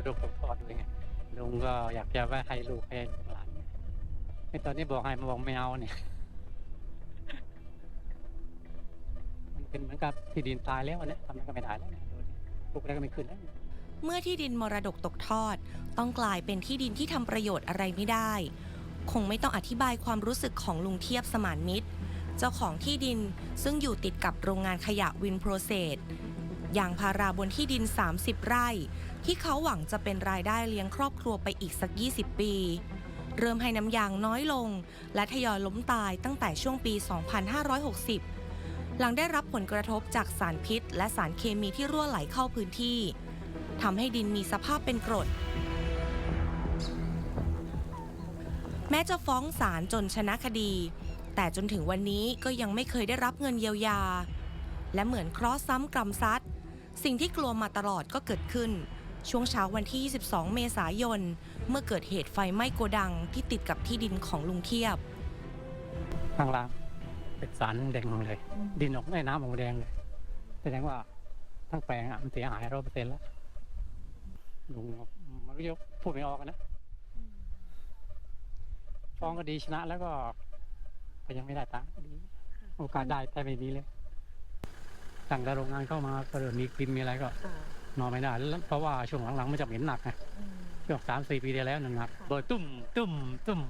รดกตกทอดด้วยไงลุงก็อยากจะไว้ให้ลูกให้หลานไอตอนนี้บอกให้มาบอกไม่เอาเนี่ย มันเป็นเหมือนกับที่ดินตายแล้วเนี่ยทำอะไรก็ไม่ได้แล้วเนี่ยดูดิปลูกอะไรก็ไม่ขึ้นแล้วเมื่อที่ดินมรดกตกทอด ต้องกลายเป็นที่ดินที่ทำประโยชน์อะไรไม่ได้ คงไม่ต้องอธิบายความรู้สึกของลุงเทียบสมานมิตร เจ้าของที่ดินซึ่งอยู่ติดกับโรงงานขยะวินโปรเซส ยางพาราบนที่ดิน 30 ไร่ ที่เขาหวังจะเป็นรายได้เลี้ยงครอบครัวไปอีกสัก 20 ปี เริ่มให้น้ำยางน้อยลง และทยอยล้มตายตั้งแต่ช่วงปี 2560 หลังได้รับผลกระทบจากสารพิษ และสารเคมีที่รั่วไหลเข้าพื้นที่ทำให้ดินมีสภาพเป็นกรด แม้จะฟ้องศาลจนชนะคดี แต่จนถึงวันนี้ก็ยังไม่เคยได้รับเงินเยียวยา และเหมือนเคราะห์ซ้ำกรรมซัด สิ่งที่กลัวมาตลอดก็เกิดขึ้น ช่วงเช้าวันที่ 22 เมษายน เมื่อเกิดเหตุไฟไหม้โกดังที่ติดกับที่ดินของลุงเทียบ ข้างล่างเป็นสารแดงเลย ดินออกในน้ำออกแดงเลยแสดงว่าทั้งแปลงอะมันเสียหายร้อยเปอร์เซ็นต์แล้วลุงมันก็ยกพูดไม่ออกนะฟ้องก็ดีชนะแล้วก็ก็ยังไม่ได้ตังค์ดีโอกาสได้แต่ไม่มีเลย ตั้งแต่โรงงานเข้ามาก็เริ่มมีกลิ่นมีอะไรก็นอนไม่ได้แล้วเพราะว่าช่วงหลังๆมันจะเหม็นหนักไงช่วงสามสี่ปีที่แล้วนั่นหนักเบิดตุ้มตุ้มตุ้ม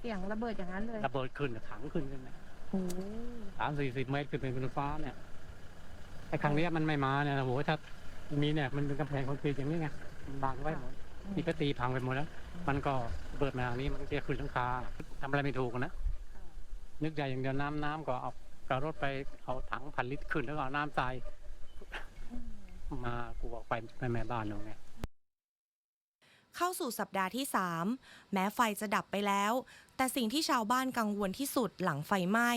เสียงระเบิดอย่างนั้นเลยระเบิดขึ้นถังขึ้นขึ้นนะโอ้โหสามสี่สิบเมตรขึ้นเป็นบนฟ้าเนี่ยไอ้ครั้งเนี้ยมันไม่มาเนี่ยโอ้โหถ้ามีเนี่ยมันเป็นกำแพงคอนกรีตอย่างนี้ไงมันบังไว้หมดนี่ก็ตีพังไปหมดแล้ว มันก็เบิดมาทางนี้มันจะขึ้นหลังคาทำอะไรไม่ถูกอะนะนึกใหญ่อย่างเดียวน้ำน้ำก็เอา กระรถไปเอาถังพันลิตรขึ้นแล้วก็เอาน้ำใส่มากูออกไปไปแม่บ้านหนูไงเข้าสู่สัปดาห์ที่ 3 แม้ไฟจะดับไปแล้ว แต่สิ่งที่ชาวบ้านกังวลที่สุดหลังไฟไหม้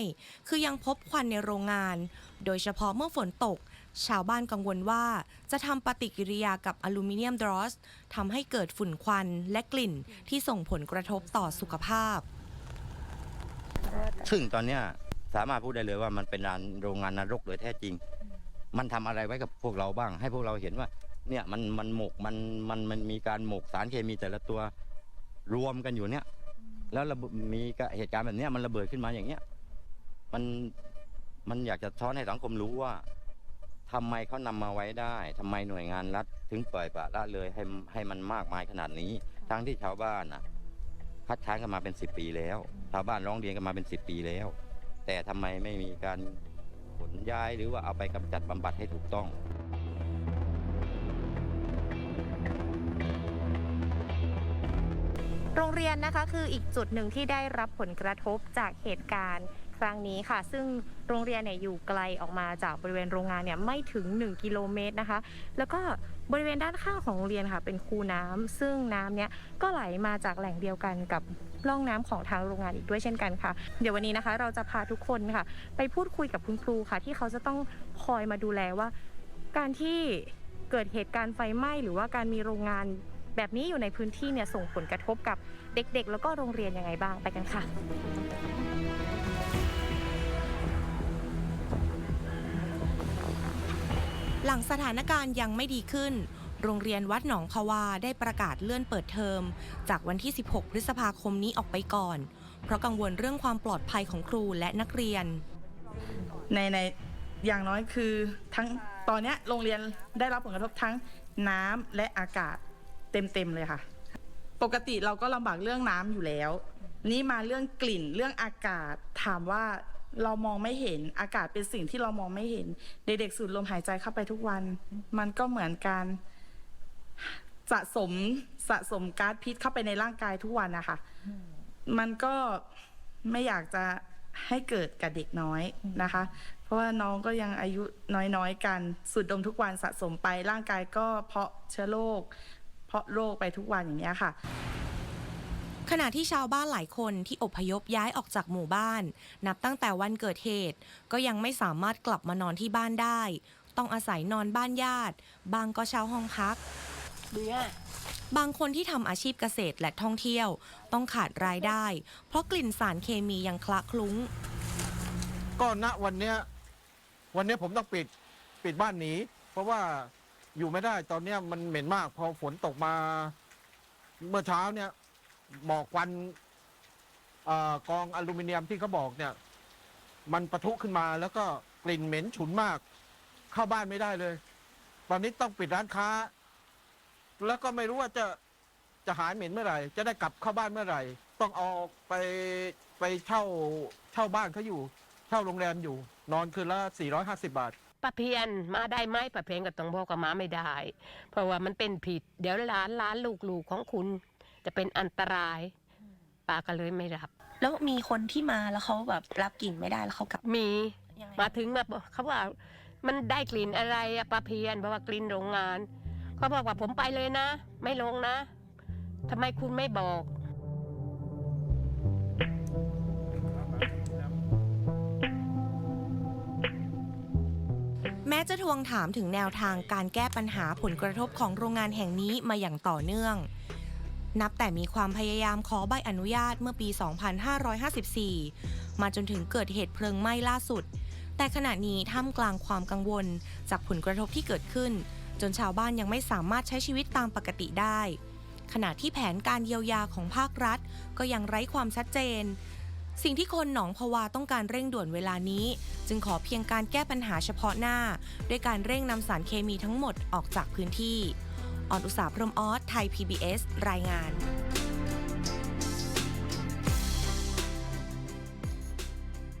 คือยังพบควันในโรงงาน โดยเฉพาะเมื่อฝนตก ชาวบ้านกังวลว่าจะทำปฏิกิริยากับอลูมิเนียมดรอสทำให้เกิดฝุ่นควันและกลิ่นที่ส่งผลกระทบต่อสุขภาพ ซึ่งตอนเนี้ย สามารถพูดได้เลยว่ามันเป็นงานโรงงานนรกโดยแท้จริง มันทำอะไรไว้กับพวกเราบ้าง ให้พวกเราเห็นว่า เนี่ยมันมันหมกมันมันมันมีการหมกสารเคมีแต่ละตัวรวมกันอยู่เนี่ย แล้วมีเหตุการณ์แบบเนี้ยมันระเบิดขึ้นมาอย่างเงี้ยมันมันอยากจะท้อนให้สังคมรู้ว่าทำไมเขานำมาไว้ได้ทำไมหน่วยงานรัฐถึงปล่อยปละละเลยให้ให้มันมากมายขนาดนี้ ทั้งที่ชาวบ้านน่ะคัดค้านกันมาเป็นสิบปีแล้ว ชาวบ้านร้องเรียนกันมาเป็นสิบปีแล้ว แต่ทำไมไม่มีการขนย้ายหรือว่าเอาไปกำจัดบำบัดให้ถูกต้องโรงเรียนนะคะคืออีกจุดหนึ่งที่ได้รับผลกระทบจากเหตุการณ์ครั้งนี้ค่ะ ซึ่งโรงเรียนเนี่ยอยู่ไกลออกมาจากบริเวณโรงงานเนี่ยไม่ถึง 1 กิโลเมตรนะคะ แล้วก็บริเวณด้านข้างของโรงเรียนค่ะ เป็นคูน้ำซึ่งน้ำเนี่ยก็ไหลมาจากแหล่งเดียวกันกับ ร่องน้ำของทางโรงงานอีกด้วยเช่นกันค่ะ เดี๋ยววันนี้นะคะ เราจะพาทุกคนค่ะ ไปพูดคุยกับคุณครูค่ะ ที่เขาจะต้องคอยมาดูแลว่า การที่เกิดเหตุการณ์ไฟไหม้หรือว่าการมีโรงงานแบบนี้อยู่ในพื้นที่เนี่ยส่งผลกระทบกับเด็กๆ แล้วก็โรงเรียนยังไงบ้างไปกันค่ะหลังสถานการณ์ยังไม่ดีขึ้น โรงเรียนวัดหนองพวาได้ประกาศเลื่อนเปิดเทอม จากวันที่ 16 พฤษภาคมนี้ออกไปก่อน เพราะกังวลเรื่องความปลอดภัยของครูและนักเรียน ในในอย่างน้อยคือทั้งตอนนี้โรงเรียนได้รับผลกระทบทั้งน้ำและอากาศเต็มๆเลยค่ะ ปกติเราก็ลำบากเรื่องน้ำอยู่แล้ว นี่มาเรื่องกลิ่นเรื่องอากาศถามว่าเรามองไม่เห็นอากาศเป็นสิ่งที่เรามองไม่เห็น เด็กๆสูดลมหายใจเข้าไปทุกวัน มันก็เหมือนการ สะสมสะสมก๊าซพิษเข้าไปในร่างกายทุกวันนะคะ มันก็ไม่อยากจะให้เกิดกับเด็กน้อยนะคะ เพราะว่าน้องก็ยังอายุน้อยๆกันสูดดมทุกวันสะสมไปร่างกายก็เพาะเชื้อโรคเพาะโรคไปทุกวันอย่างเงี้ยค่ะ ขณะที่ชาวบ้านหลายคนที่อพยพย้ายออกจากหมู่บ้าน นับตั้งแต่วันเกิดเหตุ ก็ยังไม่สามารถกลับมานอนที่บ้านได้ ต้องอาศัยนอนบ้านญาติ บางก็เช่าห้องพัก บางคนที่ทำอาชีพเกษตรและท่องเที่ยว ต้องขาดรายได้ เพราะกลิ่นสารเคมียังคละคลุ้ง ก็ณวันเนี้ยวันเนี้ยผมต้องปิดปิดบ้านหนีเพราะว่าอยู่ไม่ได้ตอนเนี้ยมันเหม็นมาก พอฝนตกมา เมื่อเช้าเนี่ยหมอกควันเออกองอลูมิเนียมที่เขาบอกเนี่ย มันปะทุขึ้นมาแล้วก็กลิ่นเหม็นฉุนมาก เข้าบ้านไม่ได้เลย ตอนนี้ต้องปิดร้านค้า แล้วก็ไม่รู้ว่าจะจะหายเหม็นเมื่อไหร่ จะได้กลับเข้าบ้านเมื่อไหร่ ต้องเอาไปไปเช่าเช่าบ้านเขาอยู่ เช่าโรงแรมอยู่ นอนคืนละ 450 บาทป้าเพียนมาได้ไหมป้าเพียนก็ต้องบอกกับมาไม่ได้ เพราะว่ามันเป็นผิด เดี๋ยวหลานหลานลูกลูกของคุณ จะเป็นอันตรายป้าก็เลยไม่รับ แล้วมีคนที่มาแล้วเขาแบบรับกลิ่นไม่ได้แล้วเขากลับมียังไงมาถึงมาบอกเขาว่ามันได้กลิ่นอะไรอะป้าเพียนเพราะว่ากลิ่นโรงงาน เขาบอกว่าผมไปเลยนะ ไม่ลงนะทำไมคุณไม่บอกแม้จะทวงถามถึงแนวทางการแก้ปัญหาผลกระทบของโรงงานแห่งนี้มาอย่างต่อเนื่อง นับแต่มีความพยายามขอใบอนุญาตเมื่อปี 2554 มาจนถึงเกิดเหตุเพลิงไหม้ล่าสุด แต่ขณะนี้ท่ามกลางความกังวลจากผลกระทบที่เกิดขึ้น จนชาวบ้านยังไม่สามารถใช้ชีวิตตามปกติได้ ขณะที่แผนการเยียวยาของภาครัฐ ก็ยังไร้ความชัดเจน สิ่งที่คนหนองพวาต้องการเร่งด่วนเวลานี้ จึงขอเพียงการแก้ปัญหาเฉพาะหน้า ด้วยการเร่งนำสารเคมีทั้งหมดออกจากพื้นที่ ออนอุตสาหพรมออสไทย PBS รายงาน